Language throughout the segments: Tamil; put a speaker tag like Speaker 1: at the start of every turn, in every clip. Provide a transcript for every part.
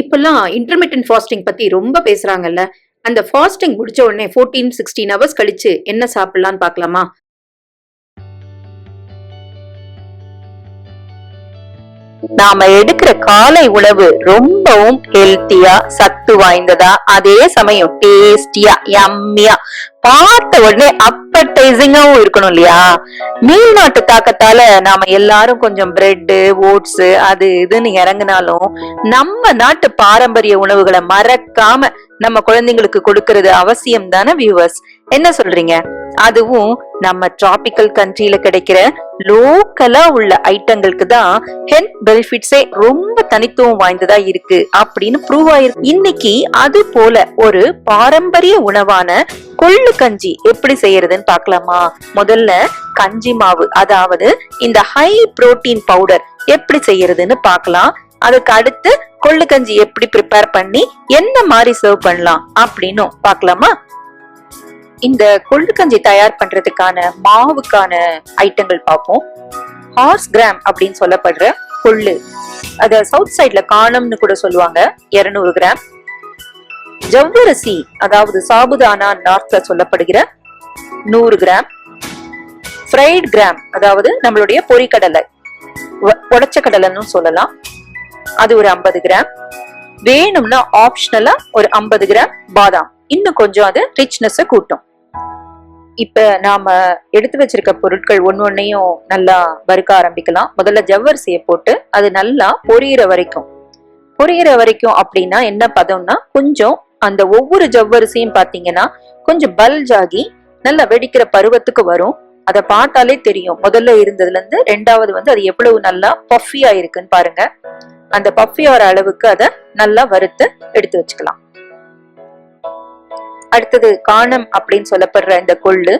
Speaker 1: இப்பெல்லாம் இன்டர்மீடியன்ட் ஃபாஸ்டிங் பத்தி ரொம்ப பேசுறாங்கல்ல. அந்த ஃபாஸ்டிங் முடிச்ச உடனே ஃபோர்டீன் சிக்ஸ்டீன் ஹவர்ஸ் கழிச்சு என்ன சாப்பிடலாம்னு பார்க்கலாமா?
Speaker 2: நாம எடுக்கிற காலை உணவு ரொம்பவும் ஹெல்த்தியா சத்து வாய்ந்ததா? அதே சமயம் டேஸ்டியா யம்மியா பார்த்த உடனே அப்படைசிங்காவும் இருக்கணும் இல்லையா? மேல்நாட்டு தாக்கத்தால நாம எல்லாரும் கொஞ்சம் பிரெட்டு ஓட்ஸ் அது இதுன்னு இறங்குனாலும் நம்ம நாட்டு பாரம்பரிய உணவுகளை மறக்காம நம்ம குழந்தைங்களுக்கு கொடுக்கறது அவசியம் தானே வியூவர்ஸ் என்ன சொல்றீங்க? அதுவும் நம்ம டிராபிக்கல் கண்ட்ரில கிடைக்கிற லோக்கலா உள்ள ஐட்டங்களுக்கு தான் ஹெல்த் பெனிஃபிட்ஸே ரொம்ப தனித்துவம் வாய்ந்ததா இருக்கு அப்படின்னு ப்ரூவ் ஆயிருக்கு. இன்னைக்கு அது போல ஒரு பாரம்பரிய உணவான கொள்ளு கஞ்சி எப்படி செய்யறதுன்னு பாக்கலாமா முதல்ல கஞ்சி மாவு அதாவது இந்த ஹை புரோட்டீன் பவுடர் எப்படி செய்யறதுன்னு பாக்கலாம் அதுக்கு அடுத்து கொள்ளு கஞ்சி எப்படி ப்ரிப்பேர் பண்ணி எந்த மாதிரி சர்வ் பண்ணலாம் அப்படின்னும் பார்க்கலாமா? இந்த கொள்ளு கஞ்சி தயார் பண்றதுக்கான மாவுக்கான ஐட்டங்கள் பார்ப்போம். ஹார்ஸ் கிராம் அப்படின்னு சொல்லப்படுற கொள்ளு. அத சவுத் சைட்ல காணம்னு கூட சொல்லுவாங்க. 200 கிராம் ஜவ்வரிசி அதாவது சாபுதானா நார்த்ல சொல்லப்படுகிற நூறு கிராம் ஃப்ரைட் கிராம் அதாவது நம்மளுடைய பொரிக்கடலை உடச்ச கடலைன்னு சொல்லலாம். அது ஒரு 50 கிராம் வேணும்னா ஆப்ஷனலா ஒரு 50 கிராம் பாதாம். இன்னும் கொஞ்சம் அது ரிச்னஸ் கூட்டும். இப்ப நாம எடுத்து வச்சிருக்க பொருட்கள் ஒன்னொன்னையும் நல்லா வறுக்க ஆரம்பிக்கலாம். முதல்ல ஜவ்வரிசியை போட்டு அது நல்லா பொரியிற வரைக்கும். பொரியிற வரைக்கும் அப்படின்னா என்ன பதம்னா கொஞ்சம் அந்த ஒவ்வொரு ஜவ்வரிசியும் பாத்தீங்கன்னா கொஞ்சம் பல்ஜ் ஆகி நல்லா வெடிக்கிற பருவத்துக்கு வரும். அதை பார்த்தாலே தெரியும். முதல்ல இருந்ததுல இருந்து ரெண்டாவது வந்து அது எவ்வளவு நல்லா பஃபியா இருக்குன்னு பாருங்க. அந்த பஃபி ஆகிற அளவுக்கு அதை நல்லா வறுத்து எடுத்து வச்சுக்கலாம். அடுத்தது காணம் அப்படின்னு சொல்லப்படுற இந்த கொள்ளு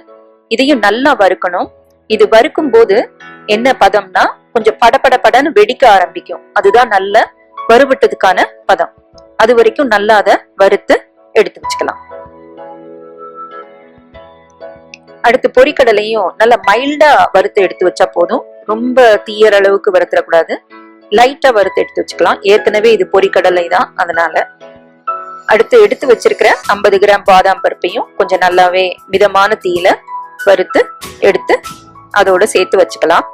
Speaker 2: இதையும் நல்லா வறுக்கணும். இது வறுக்கும் போது என்ன பதம்னா கொஞ்சம் படபட படன்னு வெடிக்க ஆரம்பிக்கும். அதுதான் நல்ல வறுவிட்டதுக்கான பதம். அது வரைக்கும் நல்லா அதை வறுத்து எடுத்து வச்சுக்கலாம். அடுத்து பொறிக்கடலையும் நல்லா மைல்டா வறுத்து எடுத்து வச்சா போதும். ரொம்ப தீயற அளவுக்கு வறுத்துடக்கூடாது. லைட்டா வறுத்து எடுத்து வச்சுக்கலாம். ஏற்கனவே இது பொறிக்கடலை தான் அதனால. அடுத்து எடுத்து வச்சிருக்கிற 50 கிராம் பாதாம் பருப்பையும் கொஞ்சம் நல்லாவே மிதமான தீயில வறுத்து எடுத்து அதோட சேர்த்து வச்சுக்கலாம்.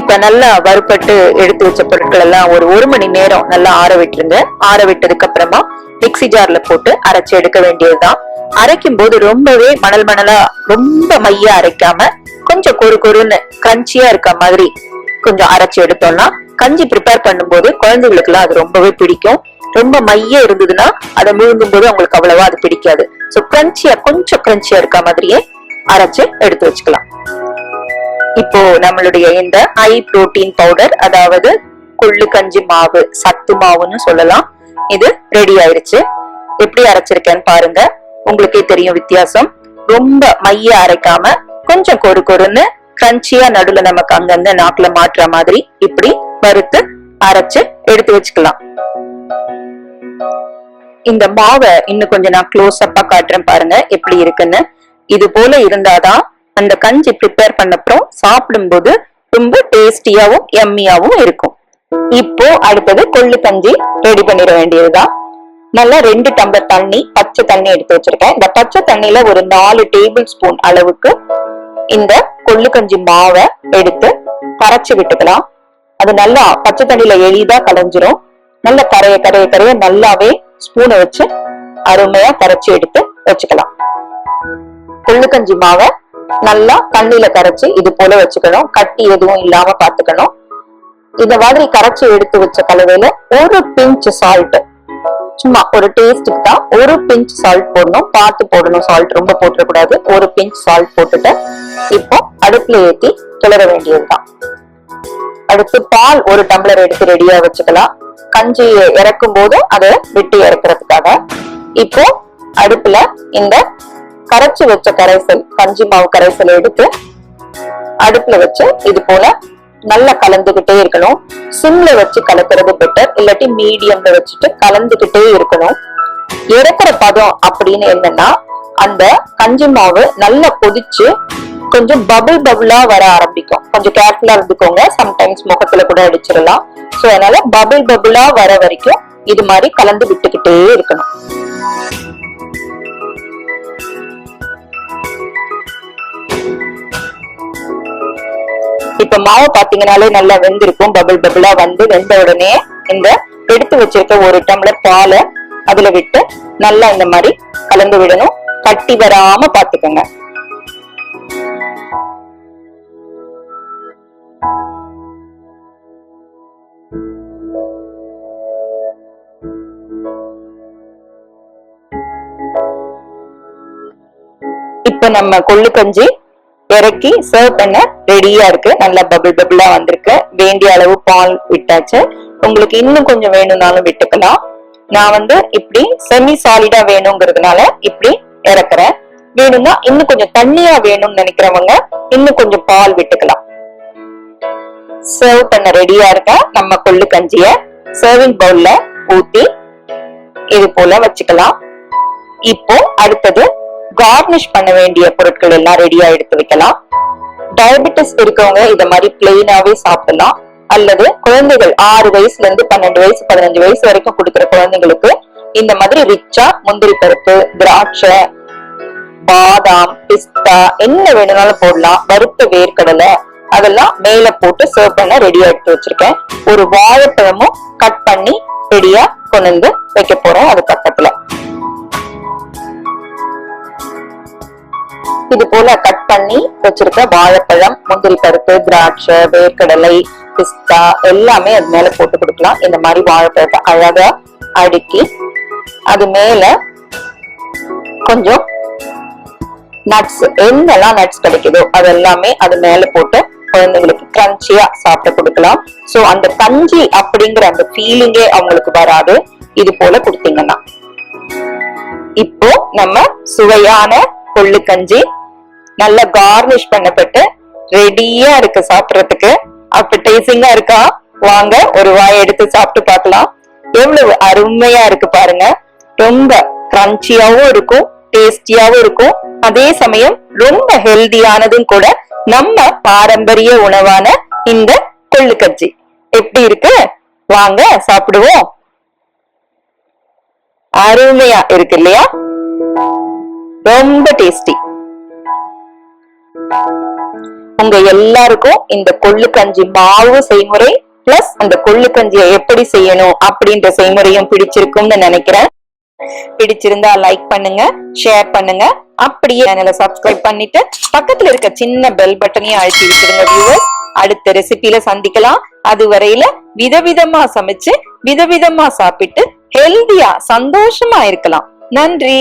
Speaker 2: இப்ப நல்லா வறுப்பட்டு எடுத்து வச்ச பொருட்கள் எல்லாம் ஒரு ஒரு மணி நேரம் நல்லா ஆற விட்டுருங்க. ஆற விட்டதுக்கு அப்புறமா மிக்ஸி ஜார்ல போட்டு அரைச்சு எடுக்க வேண்டியதுதான். அரைக்கும் போது ரொம்பவே மணல் மணலா ரொம்ப மையா அரைக்காம கொஞ்சம் கொரு கொருன்னு கிரன்ச்சியா இருக்க மாதிரி கொஞ்சம் அரைச்சு எடுத்தோம்னா கஞ்சி ப்ரிப்பேர் பண்ணும்போது குழந்தைகளுக்கு அது ரொம்பவே பிடிக்கும். ரொம்ப மைய இருந்ததுன்னா அதை முழுங்கும் போது அவங்களுக்கு அவ்வளவா அது பிடிக்காது. சோ கிரன்ச்சியா கொஞ்சம் கிரன்ச்சியா இருக்க மாதிரியே அரைச்சு எடுத்து வச்சுக்கலாம். இப்போ நம்மளுடைய இந்த ஹை புரோட்டீன் பவுடர் அதாவது கொள்ளு கஞ்சி மாவு சத்து மாவுன்னு சொல்லலாம். இது ரெடி ஆயிருச்சு. எப்படி அரைச்சிருக்கேன்னு பாருங்க. உங்களுக்கே தெரியும் வித்தியாசம். ரொம்ப மைய அரைக்காம கொஞ்சம் கொரு கொருன்னு கிரன்ச்சியா நடுவுல நமக்கு அங்கங்க நாக்குல மாட்டுற மாதிரி இப்படி வறுத்து அரைச்சு எடுத்து வச்சுக்கலாம். இந்த மாவை இன்னும் கொஞ்சம் நான் க்ளோஸ் அப்பா காட்டுறேன் பாருங்க எப்படி இருக்குன்னு. இது போல இருந்தாதான் அந்த கஞ்சி ப்ரிப்பேர் பண்ணப்புறம் சாப்பிடும்போது ரொம்ப டேஸ்டியாவும் எம்மியாவும் இருக்கும். இப்போ அடுத்தது கொள்ளு கஞ்சி ரெடி பண்ணிட வேண்டியதுதான். நல்லா ரெண்டு டம்ளர் தண்ணி பச்சை தண்ணி எடுத்து வச்சிருக்கேன். இந்த பச்சை தண்ணியில ஒரு நாலு டேபிள் ஸ்பூன் அளவுக்கு இந்த கொள்ளு கஞ்சி மாவை எடுத்து கரைச்சு விட்டுக்கலாம். அது நல்லா பச்சை தண்ணியில எளிதா கலைஞ்சிரும். நல்ல கரைய கரைய கரைய நல்லாவே ஸ்பூனை வச்சு அருமையா கரைச்சு எடுத்து வச்சுக்கலாம். கொள்ளுக்கஞ்சி மாவை நல்லா தண்ணியில கரைச்சு இது போல வச்சுக்கணும். கட்டி எதுவும் இல்லாம பாத்துக்கணும் இந்த மாதிரி கரைச்சு எடுத்து வச்ச கலவையில ஒரு பிஞ்ச் சால்ட் சும்மா ஒரு டேஸ்ட்டுக்கு தான் ஒரு பிஞ்ச் சால்ட் போடணும். பார்த்து போடணும். சால்ட் ரொம்ப போட்டுடக்கூடாது ஒரு பிஞ்ச் சால்ட் போட்டுட்டு இப்போ அடுப்புல ஏத்தி கிளற வேண்டியதுதான். அடுத்து பால் ஒரு டம்ளர் எடுத்து ரெடியா வச்சுக்கலாம். கஞ்சி இறக்கும் போது அதை விட்டு இறக்குறதுக்காக. இப்போ அடுப்புல இந்த கரைச்சு வச்ச கரைசல் கஞ்சி மாவு கரைசல் எடுத்து அடுப்புல வச்சு இது போல நல்லா கலந்துகிட்டே இருக்கணும். சிம்ல வச்சு கலக்கிறது பெட்டர் இல்லாட்டி மீடியம்ல வச்சுட்டு கலந்துகிட்டே இருக்கணும். இறக்குற பதம் அப்படின்னு என்னன்னா அந்த கஞ்சி மாவு நல்லா கொதிச்சு கொஞ்சம் பபுள் பபுளா வர ஆரம்பிக்கும். கொஞ்சம் கேர்ஃபுல்லா இருந்துக்கோங்க. சம்டைம்ஸ் முகத்துல கூட அடிச்சிடலாம். ஸோ அதனால பபிள் பபிளா வர வரைக்கும் இது மாதிரி கலந்து விட்டுக்கிட்டே இருக்கணும். இப்ப மாவு பாத்தீங்கன்னாலே நல்லா வெந்திருக்கும். பபிள் பபிளா வந்து வெந்த உடனே இந்த எடுத்து வச்சிருக்க ஒரு டம்ளர் பாலை அதுல விட்டு நல்லா இந்த மாதிரி கலந்து விடணும். கட்டி வராம பாத்துக்கோங்க. இப்போ நம்ம கொள்ளு கஞ்சி இறக்கி சர்வ் பண்ண ரெடியா இருக்கு. நல்லா பபிள் பபிளா வந்திருக்கு. வேண்டிய அளவு பால் விட்டாச்சு. உங்களுக்கு இன்னும் கொஞ்சம் வேணும்னாலும் விட்டுக்கலாம். நான் வந்து இப்படி செமி சாலிடா வேணுங்கிறதுனால இப்படி இறக்குறேன். வேணும்னா இன்னும் கொஞ்சம் தண்ணியா வேணும்னு நினைக்கிறவங்க இன்னும் கொஞ்சம் பால் விட்டுக்கலாம். சர்வ் பண்ண ரெடியா இருக்க நம்ம கொள்ளு கஞ்சிய சர்விங் பவுல்ல ஊத்தி இது போல வச்சுக்கலாம். இப்போ அடுத்தது கார்னிஷ் பண்ண வேண்டிய பொருட்கள் எல்லாம் ரெடியா எடுத்து வைக்கலாம். டயபெட்டிஸ் இருக்கவங்க இத மாதிரி பிளெயினாவே சாப்பிடலாம். அல்லது குழந்தைகள் ஆறு வயசுல இருந்து பன்னெண்டு வயசு பதினஞ்சு வயசு வரைக்கும் கொடுக்கிற குழந்தைங்களுக்கு இந்த மாதிரி ரிச்சா முந்திரி பருப்பு திராட்சை பாதாம் பிஸ்தா என்ன வேணும்னாலும் போடலாம். வறுத்த வேர்க்கடலை அதெல்லாம் மேல போட்டு சர்வ் பண்ண ரெடியா எடுத்து வச்சிருக்கேன். ஒரு வாழைப்பழமும் கட் பண்ணி ரெடியா கொண்டு வந்து வைக்க போறேன். அது பக்கத்துல இது போல கட் பண்ணி வச்சிருக்க வாழைப்பழம் முந்திரி பருப்பு திராட்சை வேர்க்கடலை பிஸ்தா எல்லாமே அது மேல போட்டு கொடுக்கலாம். இந்த மாதிரி வாழைப்பழத்தை அழகா அடுக்கி அது மேல கொஞ்சம் நட்ஸ் என்னெல்லாம் நட்ஸ் கிடைக்குதோ அது எல்லாமே அது மேல போட்டு குழந்தைங்களுக்கு கிரன்ச்சியா சாப்பிட கொடுக்கலாம். சோ அந்த கஞ்சி அப்படிங்கிற அந்த ஃபீலிங்கே அவங்களுக்கு வராது. இது போல கொடுத்தீங்கன்னா. இப்போ நம்ம சுவையான கொள்ளு கஞ்சி நல்லா கார்னிஷ் பண்ணப்பட்டு ரெடியா இருக்கு சாப்பிடறதுக்கு. அப்படைசிங்கா இருக்கா? வாங்க ஒரு வாய் எடுத்து சாப்பிட்டு பார்க்கலாம். எவ்வளவு அருமையா இருக்கு பாருங்க. ரொம்ப கிரன்ச்சியாவும் இருக்கும் டேஸ்டியாவும் இருக்கும். அதே சமயம் ரொம்ப ஹெல்தியானதும் கூட நம்ம பாரம்பரிய உணவான இந்த கொள்ளு கஞ்சி எப்படி இருக்கு? வாங்க சாப்பிடுவோம். அருமையா இருக்கு இல்லையா? ரொம்ப டேஸ்டி உங்க எல்லாருக்கும் இந்த கொள்ளுக்கஞ்சி மாவு செய்முறை பிளஸ் அந்த கொள்ளுக்கஞ்சியை எப்படி செய்யணும் அப்படின்ற செய்முறையும் பிடிச்சிருக்கும்னு நினைக்கிறேன். பிடிச்சிருந்தா லைக் பண்ணுங்க ஷேர் பண்ணுங்க. அப்படியே சேனலை சப்ஸ்கிரைப் பண்ணிட்டு பக்கத்துல இருக்க சின்ன பெல் பட்டனையும் அழுத்தி விட்டுருங்க வியூவர்ஸ் அடுத்த ரெசிபில சந்திக்கலாம். அது வரையில விதவிதமா சமைச்சு விதவிதமா சாப்பிட்டு ஹெல்தியா சந்தோஷமா இருக்கலாம். நன்றி.